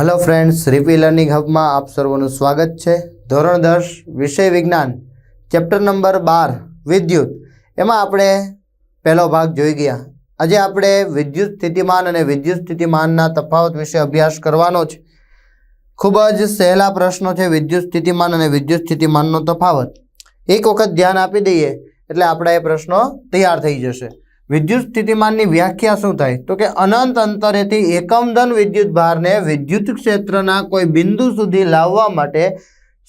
Hello friends રીપી learning હબમાં આપ સર્વનું સ્વાગત છે. ધોરણ દસ, વિષય વિજ્ઞાન ચેપ્ટર નંબર બાર, વિદ્યુત. એમાં આપણે પહેલો ભાગ જોઈ ગયા. આજે આપણે વિદ્યુત સ્થિતિમાન અને વિદ્યુત સ્થિતિમાનના તફાવત વિશે અભ્યાસ કરવાનો છે. ખૂબ જ સહેલા પ્રશ્નો છે વિદ્યુત સ્થિતિમાન અને વિદ્યુત સ્થિતિમાનનો તફાવત. એક વખત ધ્યાન આપી દઈએ એટલે આપણા એ પ્રશ્નો તૈયાર થઈ જશે. વિદ્યુત સ્થિતિમાનની વ્યાખ્યા શું થાય? તો કે અનંત અંતરેથી એકમ ધન વિદ્યુત ભારને વિદ્યુત ક્ષેત્રના કોઈ બિંદુ સુધી લાવવા માટે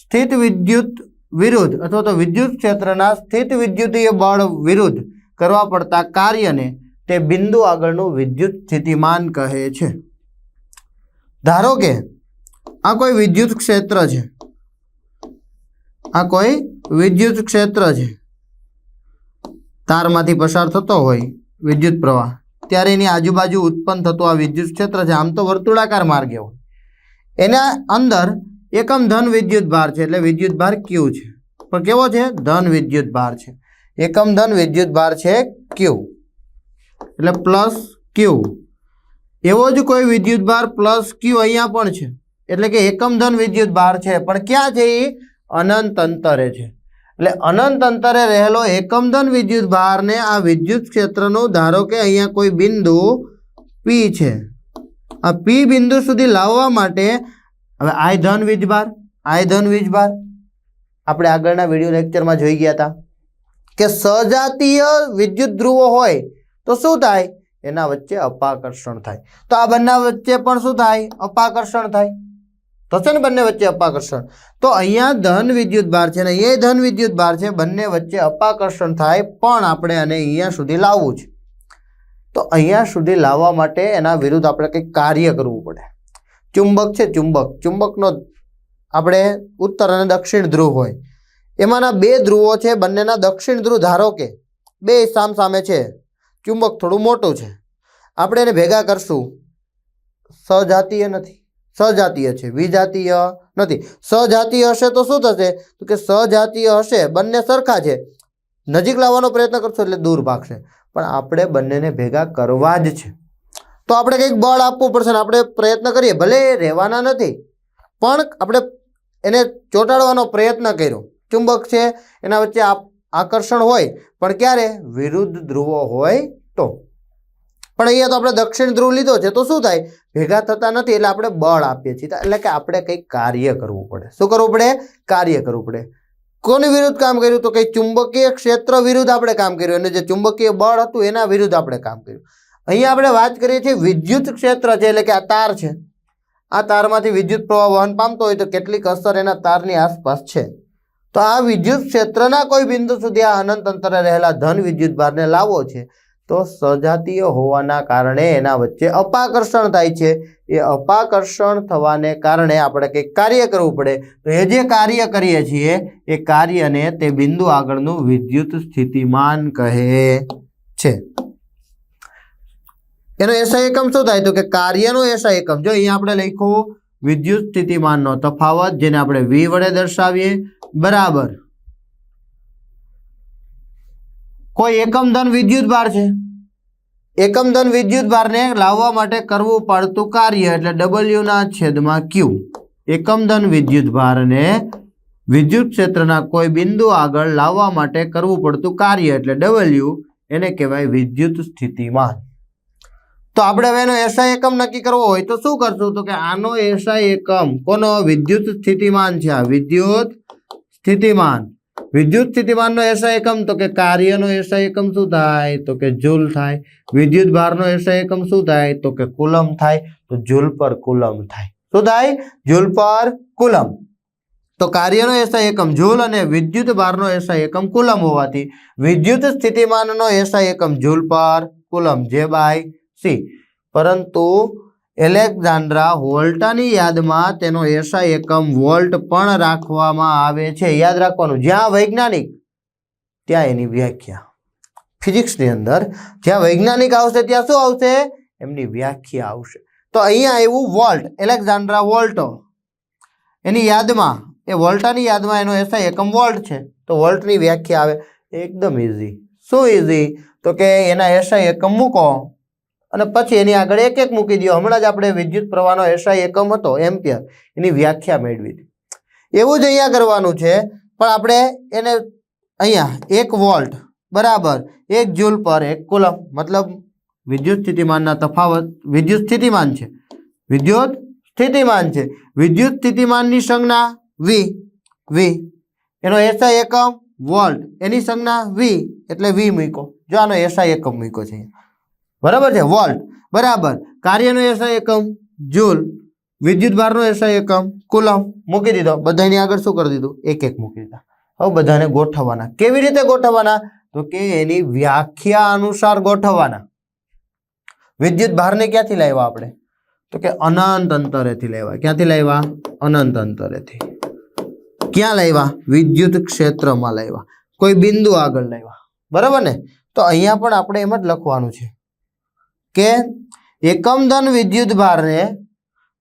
સ્થિત વિદ્યુત વિરુદ્ધ અથવા તો વિદ્યુત ક્ષેત્રના સ્થિત વિદ્યુતીય બળ વિરુદ્ધ કરવા પડતા કાર્યને તે બિંદુ આગળનું વિદ્યુત સ્થિતિમાન કહે છે. ધારો કે આ કોઈ વિદ્યુત ક્ષેત્ર છે. આ કોઈ વિદ્યુત ક્ષેત્ર છે. તારમાંથી પસાર થતો હોય વિદ્યુત પ્રવાહ. ત્યારે એની આજુબાજુ ઉત્પન્ન થતું આ વિદ્યુત ક્ષેત્ર છે. આમ તો વર્તુળાકાર માર્ગે હોય. એના અંદર એકમ ધન વિદ્યુત ભાર છે એટલે વિદ્યુત ભાર ક્યુ છે. પણ કેવો છે? ધન વિદ્યુત ભાર છે. એકમ ધન વિદ્યુત ભાર છે ક્યુ એટલે પ્લસ ક્યુ એવો જ કોઈ વિદ્યુત ભાર પ્લસ ક્યુ અહીંયા પણ છે. એટલે કે એકમ ધન વિદ્યુત ભાર છે. પણ ક્યાં છે એ? અનંત અંતરે છે. એટલે અનંત અંતરે રહેલો એકમધન વિદ્યુત ભારને આ વિદ્યુત ક્ષેત્રનું, ધારો કે અહીંયા કોઈ બિંદુ પી છે. આ પી બિંદુ સુધી લાવવા માટે હવે આય ધન વીજભાર આય ધન વીજભાર આપણે આગળના વીડિયો લેક્ચરમાં જોઈ ગયા હતા કે સજાતીય વિદ્યુત ધ્રુવો હોય તો શું થાય? એના વચ્ચે અપાકર્ષણ થાય. તો આ બંને વચ્ચે પણ શું થાય? અપાકર્ષણ થાય. છે ને બંને વચ્ચે અપાકર્ષણ. તો અહીંયા ધન વિદ્યુત ભાર છે ને એ ધન વિદ્યુત ભાર છે, બંને વચ્ચે અપાકર્ષણ થાય પણ આપણે આને અહીંયા સુધી લાવવું છે. તો અહીંયા સુધી લાવવા માટે એના વિરુદ્ધ આપણે કંઈક કાર્ય કરવું પડે. ચુંબક છે ચુંબક. ચુંબકનો આપણે ઉત્તર અને દક્ષિણ ધ્રુવ હોય. એમાંના બે ધ્રુવો છે, બંનેના દક્ષિણ ધ્રુવ ધારો કે બે સામ સામે છે. ચુંબક થોડું મોટું છે. આપણે એને ભેગા કરશું. સજાતીય નથી. સજાતીય છે, વિજાતીય નથી. સજાતીય હશે તો શું થશે? તો કે સજાતીય હશે, બંને સરખા છે. નજીક લાવવાનો પ્રયત્ન કરશો એટલે દૂર ભાગશે. પણ આપણે બંનેને ભેગા કરવા જ છે. તો આપણે કંઈક બળ આપવું પડશે ને આપણે પ્રયત્ન કરીએ, ભલે રહેવાના નથી. પણ આપણે એને ચોંટાડવાનો પ્રયત્ન કર્યો. ચુંબક છે, એના વચ્ચે આકર્ષણ હોય, પણ ક્યારે? વિરુદ્ધ ધ્રુવો હોય તો. પણ અહીંયા તો આપણે દક્ષિણ ધ્રુવ લીધો છે, તો શું થાય? ભેગા થતા નથી, એટલે આપણે બળ આપીએ છીએ. એટલે કે આપણે કંઈક કાર્ય કરવું પડે. શું કરવું પડે? કાર્ય કરવું પડે. કોની વિરુદ્ધ કામ કર્યું? તો કંઈ ચુંબકીય ક્ષેત્ર વિરુદ્ધ આપણે કામ કર્યું. અને જે ચુંબકીય બળ હતું, એના વિરુદ્ધ આપણે કામ કર્યું. અહીંયા આપણે વાત કરીએ છીએ વિદ્યુત ક્ષેત્ર છે, એટલે કે આ તાર છે. આ તારમાંથી વિદ્યુત પ્રવાહ વહન પામતો હોય તો કેટલીક અસર એના તારની આસપાસ છે. તો આ વિદ્યુત ક્ષેત્રના કોઈ બિંદુ સુધી આ અનંત અંતરે રહેલા ધન વિદ્યુત ભારને લાવવો છે. તો સજાતીય હોવાના કારણે એના વચ્ચે અપાકર્ષણ થાય છે. એ અપાકર્ષણ થવાને કારણે આપણે કંઈક કાર્ય કરવું પડે. તો એ જે કાર્ય કરીએ છીએ, એ કાર્યને તે બિંદુ આગળનું વિદ્યુત સ્થિતિમાન કહે છે. એનો એસઆઈ એકમ શું થાય? તો કે કાર્યનો એસઆઈ એકમ. જો અહીંયા આપણે લખ્યું, વિદ્યુત સ્થિતિમાનનો તફાવત, જેને આપણે વી વડે દર્શાવીએ, બરાબર. કોઈ એકમ ધન વિદ્યુત ભાર છે? એકમ ધન વિદ્યુત ભારને લાવવા માટે કરવું પડતું કાર્ય એટલે ડબલ્યુ ના છેદમાં ક્યુ એકમ ધન વિદ્યુત ભારને વિદ્યુત ક્ષેત્રના કોઈ બિંદુ આગળ લાવવા માટે કરવું પડતું કાર્ય એટલે ડબલ્યુ એને કહેવાય વિદ્યુત સ્થિતિમાન. તો આપણે હવે એનો એસઆઈ એકમ નક્કી કરવો હોય તો શું કરશું? તો કે આનો એસઆઈ એકમ કોનો? વિદ્યુત સ્થિતિમાન છે આ. વિદ્યુત સ્થિતિમાન. વિદ્યુત સ્થિતિમાનનો એસઆઈ એકમ તો કે કાર્યનો એસઆઈ એકમ શું થાય? તો કે જૂલ થાય. વિદ્યુત ભારનો એસઆઈ એકમ શું થાય? તો કે કુલમ થાય. તો જૂલ પર કુલમ થાય. શું થાય? જૂલ પર કુલમ. તો કાર્યનો એસઆઈ એકમ જૂલ અને વિદ્યુત ભારનો એસઆઈ એકમ કુલમ હોવાથી વિદ્યુત સ્થિતિમાનનો એસઆઈ એકમ જૂલ પર કુલમ, જે બાય સી પરંતુ એલેક્ઝાન્ડ્રા વોલ્ટાની યાદમાં તેનો એસઆઈ એકમ વોલ્ટ પણ રાખવામાં આવે છે. યાદ રાખવાનું, જ્યાં વૈજ્ઞાનિક, ત્યાં એની વ્યાખ્યા. ફિઝિક્સની અંદર, જ્યાં વૈજ્ઞાનિક આવશે, ત્યાં શું આવશે? એમની વ્યાખ્યા આવશે. તો અહીંયા એવું વોલ્ટ, એલેક્ઝાન્ડ્રા વોલ્ટો. એની યાદમાં, એ વોલ્ટાની યાદમાં એનો એસઆઈ એકમ વોલ્ટ છે. તો વોલ્ટની વ્યાખ્યા આવે. એકદમ ઇઝી શું ઇઝી તો કે એના એસઆઈ એકમ મૂકો. અને પછી એની આગળ એક એક મૂકી દો હમણાં જ આપણે વિદ્યુત પ્રવાહનો એસઆઈ એકમ હતો એમ્પિયર એની વ્યાખ્યા મેળવી હતી એવું જ અહીંયા કરવાનું છે, પણ આપણે એને અહીંયા એક વોલ્ટ, બરાબર, એક જૂલ પર એક કુલમ મતલબ વિદ્યુત સ્થિતિમાનના તફાવત, વિદ્યુત સ્થિતિમાન છે. વિદ્યુત સ્થિતિમાન છે. વિદ્યુત સ્થિતિમાનની સંજ્ઞા વી વી એનો એસઆઈ એકમ વોલ્ટ, એની સંજ્ઞા વી એટલે વી મૂકો જો આનો એસઆઈ એકમ મૂકો છે. બરાબર છે? વોલ્ટ. બરાબર. કાર્યનો એસઆઈ એકમ, જૂલ. વિદ્યુત ભારનો એસઆઈ એકમ કુલમ મૂકી દીધો. બધાની આગળ શું કરી દીધું? એક એક મૂકી દીધા. હવે બધાને ગોઠવવાના. કેવી રીતે ગોઠવવાના? તો કે એની વ્યાખ્યા અનુસાર ગોઠવવાના. વિદ્યુત ભારને ક્યાંથી લાવ્યા આપણે? તો કે અનંત અંતરેથી લાવ્યા. ક્યાંથી લાવ્યા? અનંત અંતરેથી. ક્યાં લાવ્યા? વિદ્યુત ક્ષેત્રમાં લાવ્યા. કોઈ બિંદુ આગળ લાવ્યા. બરાબર ને? તો અહીંયા પણ આપણે એમ જ લખવાનું છે. કે એકમ ધન વિદ્યુત ભારને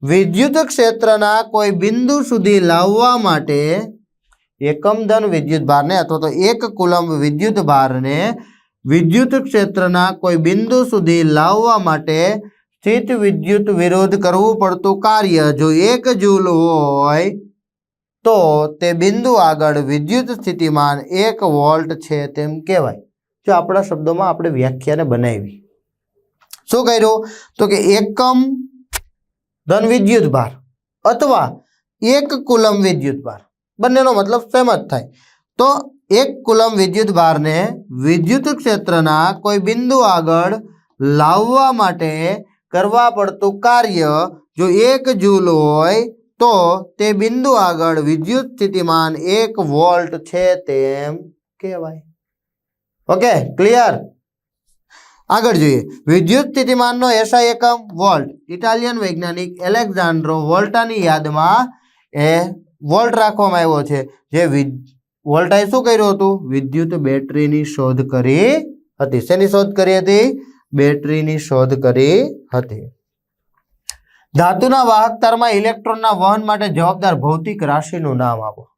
વિદ્યુત ક્ષેત્રના કોઈ બિંદુ સુધી લાવવા માટે એકમ ધન વિદ્યુત ભારને અથવા તો એક કુલંબ વિદ્યુત ભારને વિદ્યુત ક્ષેત્રના કોઈ બિંદુ સુધી લાવવા માટે સ્થિત વિદ્યુત વિરોધ કરવું પડતું કાર્ય. જો એક જૂલ હોય તો તે બિંદુ આગળ વિદ્યુત સ્થિતિમાન એક વોલ્ટ છે તેમ કહેવાય. જો આપણા શબ્દોમાં આપણે વ્યાખ્યાને બનાવી. શું કર્યું? તો કે એકમ ધન વિદ્યુત ભાર અથવા એક કુલમ વિદ્યુત ભાર. બંનેનો મતલબ સેમ જ થાય. તો એક કુલમ વિદ્યુત ભારને વિદ્યુત ક્ષેત્રના કોઈ બિંદુ આગળ લાવવા માટે કરવા પડતું કાર્ય જો એક જૂલ હોય તો તે બિંદુ આગળ વિદ્યુત સ્થિતિમાન એક વોલ્ટ છે તેમ કહેવાય. Okay, clear? આગળ જોઈએ. વિદ્યુત સ્થિતિમાનનો એસઆઈ એકમ વોલ્ટ. ઇટાલિયન વૈજ્ઞાનિક એલેક્ઝાન્ડ્રો વોલ્ટાની યાદમાં એ વોલ્ટ રાખવામાં આવ્યો છે. જે વોલ્ટાએ શું કર્યું હતું? વિદ્યુત બેટરીની શોધ કરી હતી. શેની શોધ કરી હતી? બેટરીની શોધ કરી હતી. ધાતુના વાહક તારમાં ઇલેક્ટ્રોનના વહન માટે જવાબદાર ભૌતિક રાશિનું નામ આપો.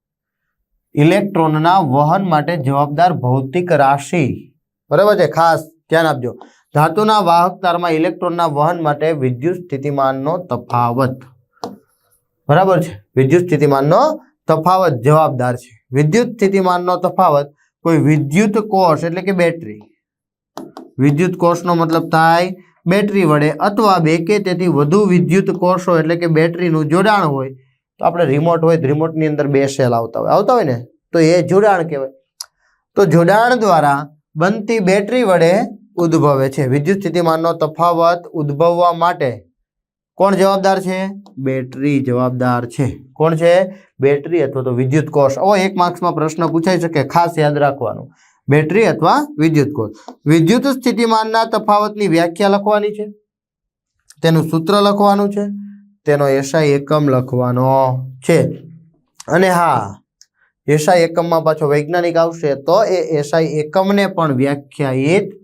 ઇલેક્ટ્રોનના વહન માટે જવાબદાર ભૌતિક રાશિ. બરાબર છે? ખાસ ધ્યાન આપજો. ધાતુના વાહક તારમાં ઇલેક્ટ્રોનના વહન માટે વિદ્યુત સ્થિતિમાનનો તફાવત. બરાબર છે? વિદ્યુત સ્થિતિમાનનો તફાવત જવાબદાર છે. વિદ્યુત સ્થિતિમાનનો તફાવત કોઈ વિદ્યુત કોષ એટલે કે બેટરી. વિદ્યુત કોષનો મતલબ થાય બેટરી વડે અથવા બે કે તેથી વધુ વિદ્યુત કોષો એટલે કે બેટરીનું જોડાણ હોય તો આપણે રિમોટ હોય રિમોટની અંદર બે સેલ આવતા હોય. આવતા હોય ને? તો એ જોડાણ કહેવાય. તો જોડાણ દ્વારા બનતી બેટરી વડે ઉદ્ભવે છે. વિદ્યુત સ્થિતિમાનનો તફાવત ઉદ્ભવવા માટે કોણ જવાબદાર છે? બેટરી જવાબદાર છે. કોણ છે? બેટરી અથવા તો વિદ્યુત કોષ. ઓ એક માર્ક્સમાં પ્રશ્ન પૂછાઈ શકે ખાસ યાદ રાખવાનું. બેટરી અથવા વિદ્યુત કોષ? વિદ્યુત સ્થિતિમાનના તફાવતની વ્યાખ્યા લખવાની છે. તેનું સૂત્ર લખવાનું છે. તેનો એસઆઈ એકમ લખવાનો છે. અને હા એસઆઈ એકમમાં પાછો વૈજ્ઞાનિક આવશે તો એ એસઆઈ એકમને પણ વ્યાખ્યાયિત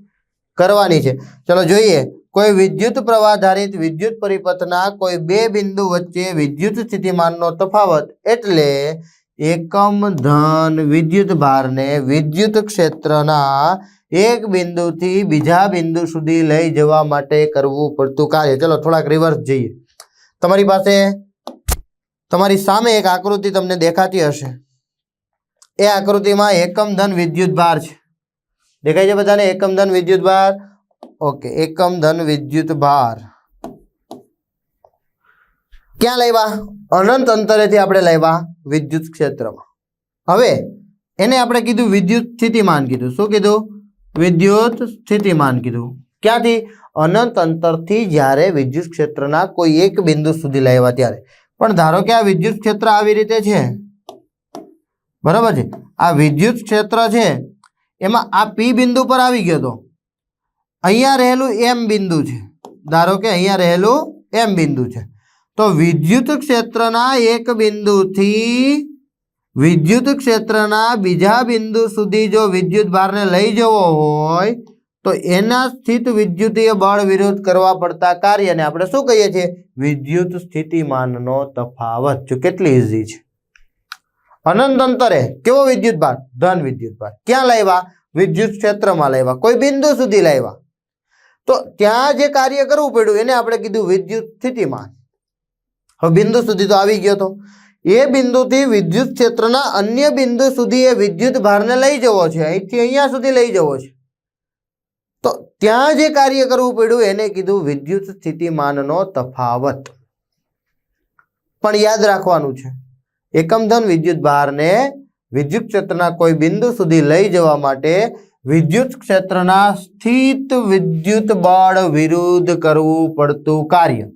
કરવાની છે. ચલો જોઈએ. કોઈ વિદ્યુત પ્રવાહધારિત વિદ્યુત પરિપથના કોઈ બે બિંદુ વચ્ચે વિદ્યુત સ્થિતિમાનનો તફાવત એટલે એકમ ધન વિદ્યુત ભારને વિદ્યુત ક્ષેત્રના એક બિંદુથી બીજા બિંદુ સુધી લઈ જવા માટે કરવું પડતું કાર્ય. ચલો થોડાક રિવર્સ જઈએ. તમારી પાસે, તમારી સામે એક આકૃતિ તમને દેખાતી હશે. એ આકૃતિમાં એકમ ધન વિદ્યુત ભાર છે. દેખાય છે બધાને? એકમ ધન વિદ્યુત ભાર. ઓકે, એકમ ધન વિદ્યુત ભાર. ક્યાં લાવ્યા? અનંત અંતરેથી આપણે લાવ્યા વિદ્યુત ક્ષેત્રમાં. હવે, એને આપણે કીધું વિદ્યુત સ્થિતિમાન કીધું. શું કીધું? વિદ્યુત સ્થિતિમાન કીધું. ક્યાંથી? અનંત અંતરથી જ્યારે વિદ્યુત ક્ષેત્રના કોઈ એક બિંદુ સુધી લાવ્યા ત્યારે. પણ ધારો કે આ વિદ્યુત ક્ષેત્ર આવી રીતે છે. બરાબર છે? આ વિદ્યુત ક્ષેત્ર છે એમાં આ પી બિંદુ પર આવી ગયો તો. અહીંયા રહેલું એમ બિંદુ છે. ધારો કે અહીંયા રહેલું એમ બિંદુ છે. તો વિદ્યુત ક્ષેત્રના એક બિંદુથી વિદ્યુત ક્ષેત્રના બીજા બિંદુ સુધી જો વિદ્યુત ભારને લઈ જવો હોય, તો એના સ્થિત વિદ્યુતીય બળ વિરોધ કરવા પડતા કાર્યને આપણે શું કહીએ છીએ? વિદ્યુત સ્થિતિમાનનો તફાવત. જો કેટલી ઇઝી છે. અનંત અંતરે કેવો વિદ્યુત ભાર ધન વિદ્યુત ભાર ક્યાં લાવ્યા વિદ્યુત ક્ષેત્રમાં લાવ્યા કોઈ બિંદુ સુધી લાવ્યા તો ત્યાં જે કાર્ય કરવું પડ્યું, એને આપણે કીધું વિદ્યુત સ્થિતિમાન. હવે બિંદુ સુધી તો આવી ગયો તો. એ બિંદુથી વિદ્યુત ક્ષેત્રના અન્ય બિંદુ સુધી એ વિદ્યુત ભારને લઈ જવો છે. અહીંથી અહીંયા સુધી લઈ જવો છે. તો ત્યાં જે કાર્ય કરવું પડ્યું, એને કીધું વિદ્યુત સ્થિતિમાનનો તફાવત. પણ યાદ રાખવાનું છે. એકમ ધન વિદ્યુત ભારને વિદ્યુત ક્ષેત્રના કોઈ બિંદુ સુધી લઈ જવા માટે વિદ્યુત ક્ષેત્રના સ્થિત વિદ્યુત બળ વિરુદ્ધ કરવું પડતું કાર્ય.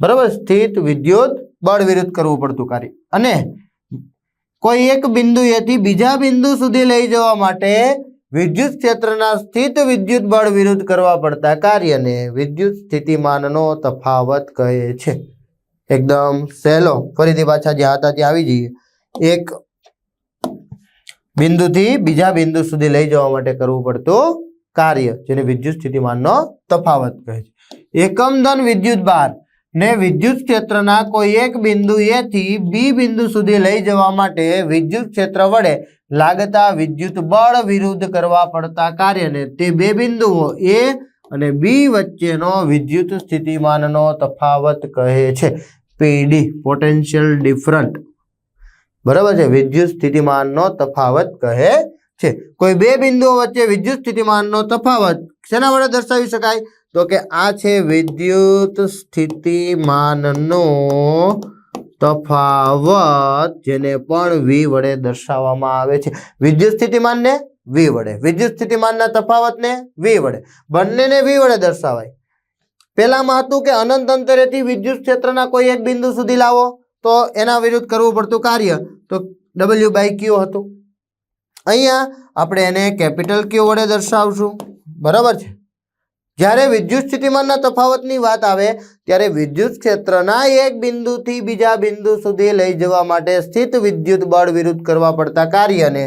બરાબર? સ્થિત વિદ્યુત બળ વિરુદ્ધ કરવું પડતું કાર્ય. અને કોઈ એક બિંદુએથી બીજા બિંદુ સુધી લઈ જવા માટે વિદ્યુત ક્ષેત્રના સ્થિત વિદ્યુત બળ વિરુદ્ધ કરવા પડતા કાર્યને વિદ્યુત સ્થિતિમાનનો તફાવત કહે છે. એકદમ સહેલો ફરીથી પાછા જ્યાં હતા ત્યાં આવી જઈએ, એક બિંદુથી બીજા બિંદુ સુધી લઈ જવા માટે કરવું પડતું કાર્ય, જેને વિદ્યુત સ્થિતિમાનનો તફાવત કહે છે. એકમ વિદ્યુત ભાર ને વિદ્યુત ક્ષેત્રના કોઈ એક બિંદુ એ થી બી બિંદુ સુધી લઈ જવા માટે વિદ્યુત ક્ષેત્ર વડે લાગતા વિદ્યુત બળ વિરુદ્ધ કરવા પડતા કાર્યને તે બે બિંદુઓ એ અને બી વચ્ચેનો વિદ્યુત સ્થિતિમાનનો તફાવત કહે છે. પીડી પોટેન્શિયલ ડિફરન્ટ બરાબર છે? વિદ્યુત સ્થિતિમાનનો તફાવત કહે છે. કોઈ બે બિંદુઓ વચ્ચે વિદ્યુત સ્થિતિમાનનો તફાવત શેના વડે દર્શાવી શકાય? તો કે આ છે વિદ્યુત સ્થિતિમાનનો તફાવત જેને પણ વી વડે દર્શાવવામાં આવે છે. વિદ્યુત સ્થિતિમાનને વી વડે. વિદ્યુત સ્થિતિમાનના તફાવતને વી વડે. બંનેને વી વડે દર્શાવાય. પેલામાં હતું કે અનંત અંતરેથી વિદ્યુત ક્ષેત્રના કોઈ એક બિંદુ સુધી લાવો, તો એના વિરુદ્ધ કરવું પડતું કાર્ય. તો ડબલ્યુ બાય ક્યુ હતું. અહીંયા આપણે એને કેપિટલ ક્યુ વડે દર્શાવશું. બરાબર છે? જ્યારે વિદ્યુત સ્થિતિમાનના તફાવતની વાત આવે, ત્યારે વિદ્યુત ક્ષેત્રના એક બિંદુથી બીજા બિંદુ સુધી લઈ જવા માટે સ્થિત વિદ્યુત બળ વિરુદ્ધ કરવા પડતા કાર્યને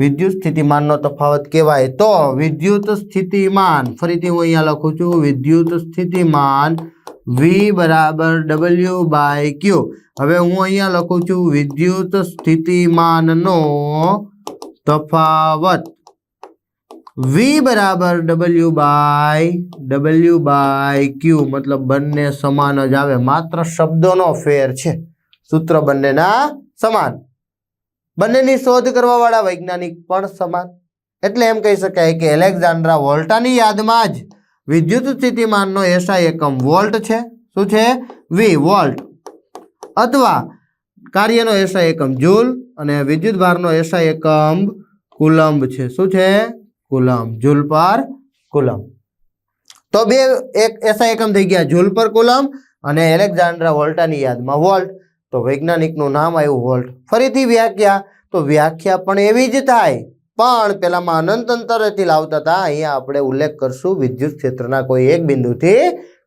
વિદ્યુત સ્થિતિમાનનો તફાવત કહેવાય તો વિદ્યુત સ્થિતિમાન ફરીથી હું અહીંયા લખું છું વિદ્યુત સ્થિતિમાન વી બરાબર ડબલ્યુ બાય ક્યુ હવે હું અહીંયા લખું છું વિદ્યુત સ્થિતિમાનનો તફાવત. વી બરાબર W by W by Q મતલબ બંને સમાન જ આવે. માત્ર શબ્દોનો ફેર છે. સૂત્ર બંનેના સમાન. બંનેની શોધ કરવાવાળા વૈજ્ઞાનિક પણ સમાન. એટલે એમ કહી શકાય કે એલેક્ઝાન્ડ્રા વોલ્ટાની યાદમાં જ વિદ્યુત સ્થિતિમાનનો એસઆઈ એકમ વોલ્ટ છે. શું છે? V volt. અથવા કાર્યનો એસઆઈ એકમ જૂલ અને વિદ્યુત ભારનો એસઆઈ એકમ કુલંબ છે. શું છે? કુલંબ. જૂલ પર કુલંબ. તો બે એક એસઆઈ એકમ થઈ ગયા જૂલ પર કુલંબ અને એલેક્ઝાન્ડ્રા વોલ્ટાની યાદમાં વોલ્ટ. તો વૈજ્ઞાનિકનું નામ આવ્યું વોલ્ટ. ફરીથી વ્યાખ્યા, તો વ્યાખ્યા પણ એવી જ થાય. પણ પેલામાં અનંત અંતરેથી લાવતા હતા, અહીંયા આપણે ઉલ્લેખ કરશું વિદ્યુત ક્ષેત્રના કોઈ એક બિંદુથી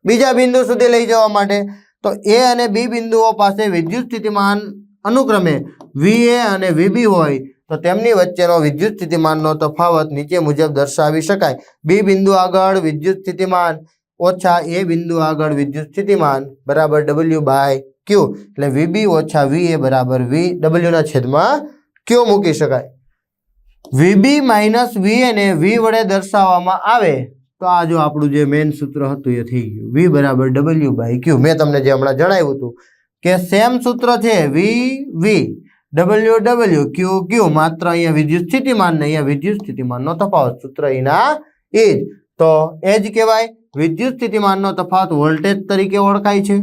બીજા બિંદુ સુધી લઈ જવા માટે. તો એ અને બી બિંદુઓ પાસે વિદ્યુત સ્થિતિમાન અનુક્રમે વી એ અને વીબી હોય, તો તેમની વચ્ચેનો વિદ્યુત સ્થિતિમાનનો તફાવત નીચે મુજબ દર્શાવી શકાય. બી બિંદુ આગળ વિદ્યુત સ્થિતિમાન ઓછા એ બિંદુ આગળ વિદ્યુત સ્થિતિમાન બરાબર ડબલ્યુ બાય ક્યુ એટલે વીબી ઓછા વી એ બરાબર વી ડબલ્યુના છેદમાં ક્યુ મૂકી શકાય. વીબી માઇનસ વી એને વી વડે દર્શાવવામાં આવે તો આ જો આપણું જે મેઇન સૂત્ર હતું એ થઈ ગયું. વી બરાબર ડબલ્યુ બાય ક્યુ મેં તમને જે હમણાં જણાવ્યું હતું કે સેમ સૂત્ર છે V V W W Q Q માત્ર અહીંયા વિદ્યુત સ્થિતિમાન ને અહીંયા વિદ્યુત સ્થિતિમાનનો તફાવત સૂત્ર એના એ જ. તો એ જ કહેવાય. વિદ્યુત સ્થિતિમાનનો તફાવત વોલ્ટેજ તરીકે ઓળખાય છે.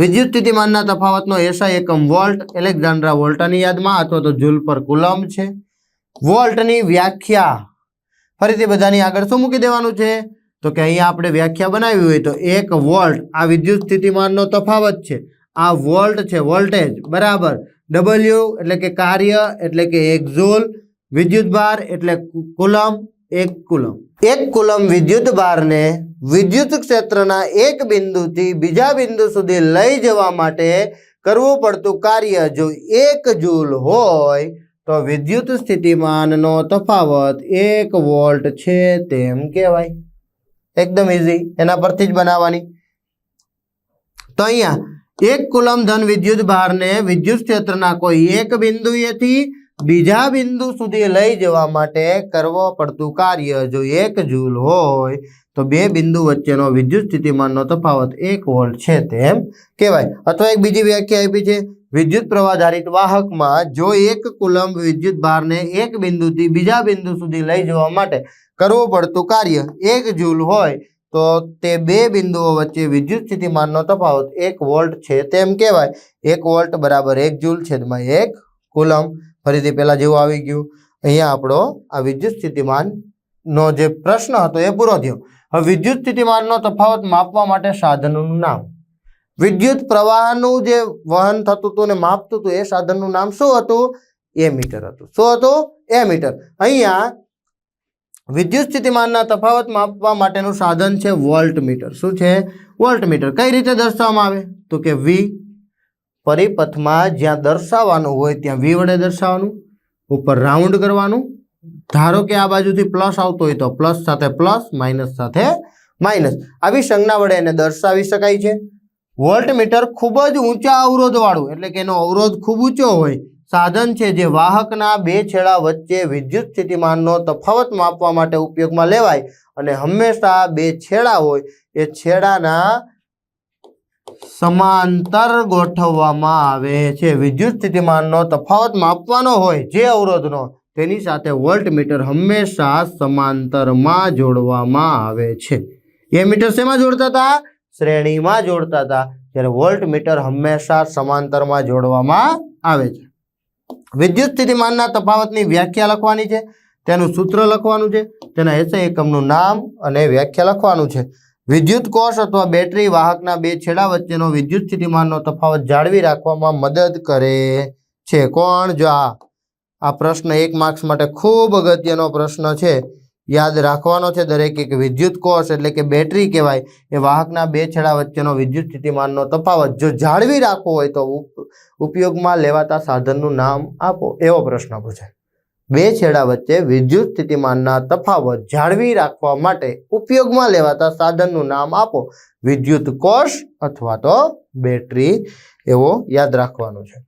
વિદ્યુત સ્થિતિમાનના તફાવતનો એસઆઈ એકમ વોલ્ટ એલેક્ઝાન્ડ્રા વોલ્ટાની યાદમાં અથવા તો જૂલ પર કુલમ છે. વોલ્ટની વ્યાખ્યા ફરીથી બધાની આગળ શું મૂકી દેવાનું છે? તો કે અહીંયા આપણે વ્યાખ્યા બનાવી હોય તો એક વોલ્ટ આ વિદ્યુત સ્થિતિમાનનો તફાવત છે. આ વોલ્ટ છે વોલ્ટેજ, બરાબર. ડબલ્યુ એટલે કે કાર્ય, એટલે કે એક વિદ્યુત ભાર એટલે કુલમ એક કુલમ. એક કુલમ વિદ્યુત ભારને વિદ્યુત ક્ષેત્રના એક બિંદુથી બીજા બિંદુ સુધી લઈ જવા માટે કરવું પડતું કાર્ય જો એક જૂલ હોય, તો વિદ્યુત સ્થિતિમાનનો તફાવત એક વોલ્ટ છે તેમ કહેવાય. એકદમ ઇઝી એના પરથી જ બનાવવાની. તો અહીંયા એક કુલમ ધન વિદ્યુત ભારને વિદ્યુત ક્ષેત્રના કોઈ એક બિંદુએથી બીજા બિંદુ સુધી લઈ જવા માટે કરવો પડતું કાર્ય જો એક જૂલ હોય, તો બે બિંદુ વચ્ચેનો વિદ્યુત સ્થિતિમાનનો તફાવત એક વોલ્ટ છે તેમ કહેવાય. અથવા એક બીજી વ્યાખ્યા આપી છે, વિદ્યુત પ્રવાહ ધારિત વાહકમાં જો એક કુલંબ વિદ્યુત ભારને એક બિંદુથી બીજા બિંદુ સુધી લઈ જવા માટે કરવું પડતું કાર્ય એક જૂલ હોય, તો તે બે બિંદુઓ વચ્ચે વિદ્યુત સ્થિતિમાનનો તફાવત એક વોલ્ટ છે તેમ કહેવાય. એક વોલ્ટ બરાબર એક જૂલ છેદમાં એક કુલમ ફરીથી પહેલાં જેવું આવી ગયું. અહીંયા આપણો આ વિદ્યુત સ્થિતિમાનનો જે પ્રશ્ન હતો એ પૂરો થયો. હવે વિદ્યુત સ્થિતિમાનનો તફાવત માપવા માટે સાધનોનું નામ. વિદ્યુત પ્રવાહનું જે વહન થતું હતું ને માપતું હતું એ સાધનનું નામ શું હતું? એ મીટર હતું. શું હતું? એ મીટર. અહીંયા વિદ્યુત સ્થિતિમાનના તફાવત માપવા માટેનું સાધન છે વોલ્ટ મીટર શું છે? વોલ્ટ મીટર કઈ રીતે દર્શાવવામાં આવે? તો કે વી પરિપથમાં જ્યાં દર્શાવવાનું હોય ત્યાં વી વડે દર્શાવવાનું, ઉપર રાઉન્ડ કરવાનું. ધારો કે આ બાજુથી પ્લસ આવતો હોય તો પ્લસ સાથે પ્લસ માઇનસ સાથે માઇનસ આવી સંજ્ઞા વડે એને દર્શાવી શકાય છે. વોલ્ટ મીટર ખૂબ જ ઊંચા અવરોધવાળું, એટલે કે એનો અવરોધ ખૂબ ઊંચો હોય. સાધન છે જે વાહકના બે છેડા વચ્ચે વિદ્યુત સ્થિતિમાનનો તફાવત માપવા માટે ઉપયોગમાં લેવાય અને હંમેશા બે છેડા હોય. એ છેડાના સમાંતર ગોઠવવામાં આવે છે. વિદ્યુત સ્થિતિમાનનો તફાવત માપવાનો હોય જે અવરોધનો, તેની સાથે વોલ્ટ મીટર હંમેશા સમાંતરમાં જોડવામાં આવે છે. એ મીટર શેમાં જોડતા હતા? શ્રેણીમાં જોડતા હતા. જ્યારે વોલ્ટ મીટર હંમેશા સમાંતરમાં જોડવામાં આવે છે. વિદ્યુત સ્થિતિમાનના તફાવતની વ્યાખ્યા લખવાની છે. તેનું સૂત્ર લખવાનું છે. તેના એસઆઈ એકમનું નામ અને વ્યાખ્યા લખવાનું છે. વિદ્યુત કોષ અથવા બેટરી વાહકના બે છેડા વચ્ચેનો વિદ્યુત સ્થિતિમાનનો તફાવત જાળવી રાખવામાં મદદ કરે છે. કોણ? જો આ આ પ્રશ્ન એક માર્ક્સ માટે ખૂબ અગત્યનો પ્રશ્ન છે. યાદ રાખવાનો છે દરેક એક વિદ્યુત કોષ એટલે કે બેટરી કહેવાય, એ વાહકના બે છેડા વચ્ચેનો વિદ્યુત સ્થિતિમાનનો તફાવત જો જાળવી રાખવો હોય તો ઉપ- ઉપયોગમાં લેવાતા સાધનનું નામ આપો. એવો પ્રશ્ન પૂછાય. બે છેડા વચ્ચે વિદ્યુત સ્થિતિમાનના તફાવત જાળવી રાખવા માટે ઉપયોગમાં લેવાતા સાધનનું નામ આપો. વિદ્યુત કોષ અથવા તો બેટરી, એવો યાદ રાખવાનું છે.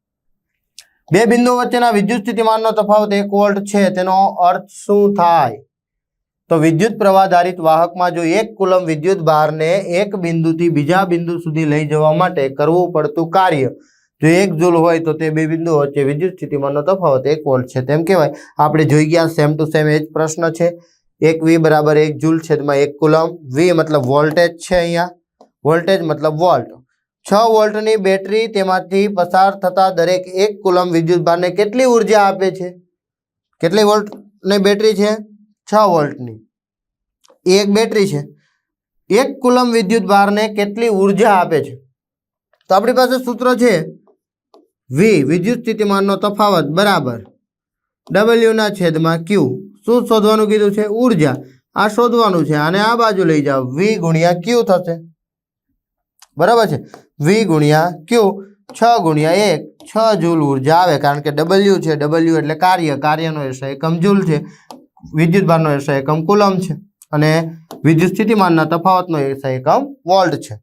બે બિંદુ વચ્ચેના વિદ્યુત સ્થિતિમાનનો તફાવત એક વોલ્ટ છે, તેનો અર્થ શું થાય? તો વિદ્યુત પ્રવાહ ધારિત વાહકમાં જો એક કુલમ વિદ્યુત ભારને એક બિંદુથી બીજા બિંદુ સુધી લઈ જવા માટે કરવું પડતું કાર્ય જો એક જૂલ હોય તો તે બે બિંદુઓ વચ્ચે વિદ્યુત સ્થિતિમાનનો તફાવત એક વોલ્ટ છે. તેમ કહેવાય, આપણે જોઈ ગયા સેમ ટુ સેમ એ જ પ્રશ્ન છે. એક વી બરાબર એક જૂલ છેદમાં એક કુલમ વી મતલબ વોલ્ટેજ છે અહીંયા. વોલ્ટેજ મતલબ વોલ્ટ છ વોલ્ટની બેટરી તેમાંથી પસાર થતા દરેક એક કુલમ વિદ્યુત ભારને કેટલી ઊર્જા આપે છે? કેટલી વોલ્ટની બેટરી છે? છ વોલ્ટની. એક બેટરી છે. એક કુલમ વિદ્યુત ભારને કેટલી ઊર્જા આપે છે? તો આપણી પાસે સૂત્ર છે વી વિદ્યુત સ્થિતિમાનનો તફાવત, બરાબર. ડબલ્યુના છેદમાં ક્યુ શું શોધવાનું કીધું છે? ઊર્જા. આ શોધવાનું છે. અને આ બાજુ લઈ જાઓ. વી ગુણ્યા ક્યુ થશે. બરાબર છે? વી ગુણ્યા ક્યુ છ ગુણ્યા એક. છ જૂલ ઊર્જા આવે કારણ કે ડબલ્યુ છે. ડબલ્યુ એટલે કાર્ય. કાર્યનો એસો એકમ જૂલ છે. વિદ્યુત ભારનો એસા એકમ કુલમ છે. અને વિદ્યુત સ્થિતિમાનના તફાવતનો એસો એકમ વોલ્ટ છે.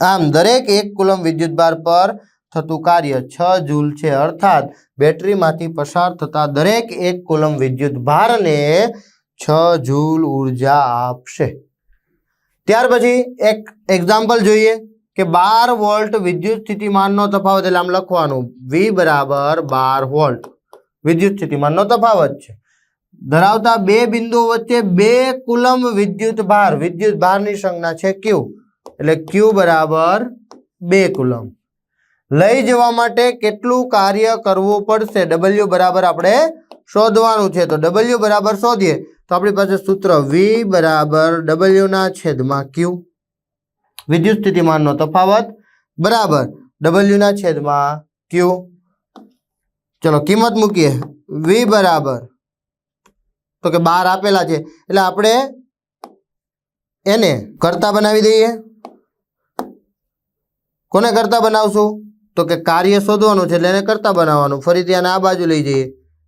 આમ દરેક એક કુલમ વિદ્યુત ભાર પર થતું કાર્ય છ જૂલ છે. અર્થાત બેટરીમાંથી પસાર થતા દરેક એક કુલમ વિદ્યુત ભારને છ જૂલ ઊર્જા આપશે. ત્યાર પછી એક એક્ઝામ્પલ જોઈએ કે બાર વોલ્ટ વિદ્યુત સ્થિતિમાનનો તફાવત એટલે આમ લખવાનું વી બરાબર બાર વોલ્ટ. વિદ્યુત સ્થિતિમાનનો તફાવત છે. ધરાવતા બે બિંદુઓ વચ્ચે બે કુલમ વિદ્યુત ભાર. વિદ્યુત ભારની સંજ્ઞા છે ક્યુ એટલે ક્યુ બરાબર બે કુલમ. લઈ જવા માટે કેટલું કાર્ય કરવું પડશે? ડબલ્યુ બરાબર આપણે શોધવાનું છે. તો ડબલ્યુ બરાબર શોધીએ. તો આપણી પાસે સૂત્ર વી બરાબર ડબલ્યુના છેદમાં ક્યુ વિદ્યુત સ્થિતિમાનનો તફાવત બરાબર ડબલ્યુના છેદમાં ક્યુ ચલો, કિંમત મૂકીએ. વી બરાબર. તો કે બાર આપેલા છે. એટલે આપણે એને કરતા બનાવી દઈએ. કોને કરતા બનાવશું? તો કે કાર્ય શોધવાનું છે એટલે એને કરતા બનાવવાનું. ફરીથી આને આ બાજુ લઈ જઈએ.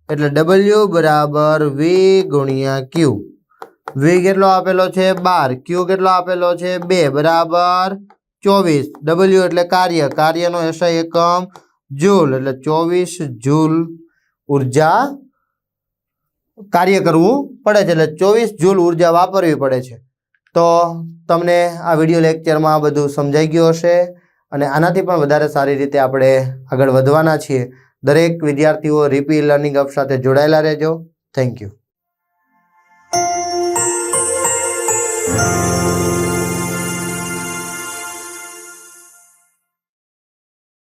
એટલે ડબલ્યુ બરાબર વી ગુણ્યા ક્યુ વી કેટલો આપેલો છે? બાર. ક્યુ કેટલો આપેલો છે? બે. બરાબર ચોવીસ. ડબલ્યુ એટલે કાર્ય. કાર્યનો એસઆઈ એકમ જૂલ. એટલે ચોવીસ જૂલ ઊર્જા કાર્ય કરવું પડે છે. એટલે ચોવીસ જૂલ ઊર્જા વાપરવી પડે છે. તો તમને આ વીડિયો લેક્ચરમાં બધું સમજાઈ ગયું હશે. અને આનાથી પણ વધારે સારી રીતે આપણે આગળ વધવાના છીએ. દરેક વિદ્યાર્થીઓ રીપી લર્નિંગ અપ સાથે જોડાયેલા રહેજો. Thank you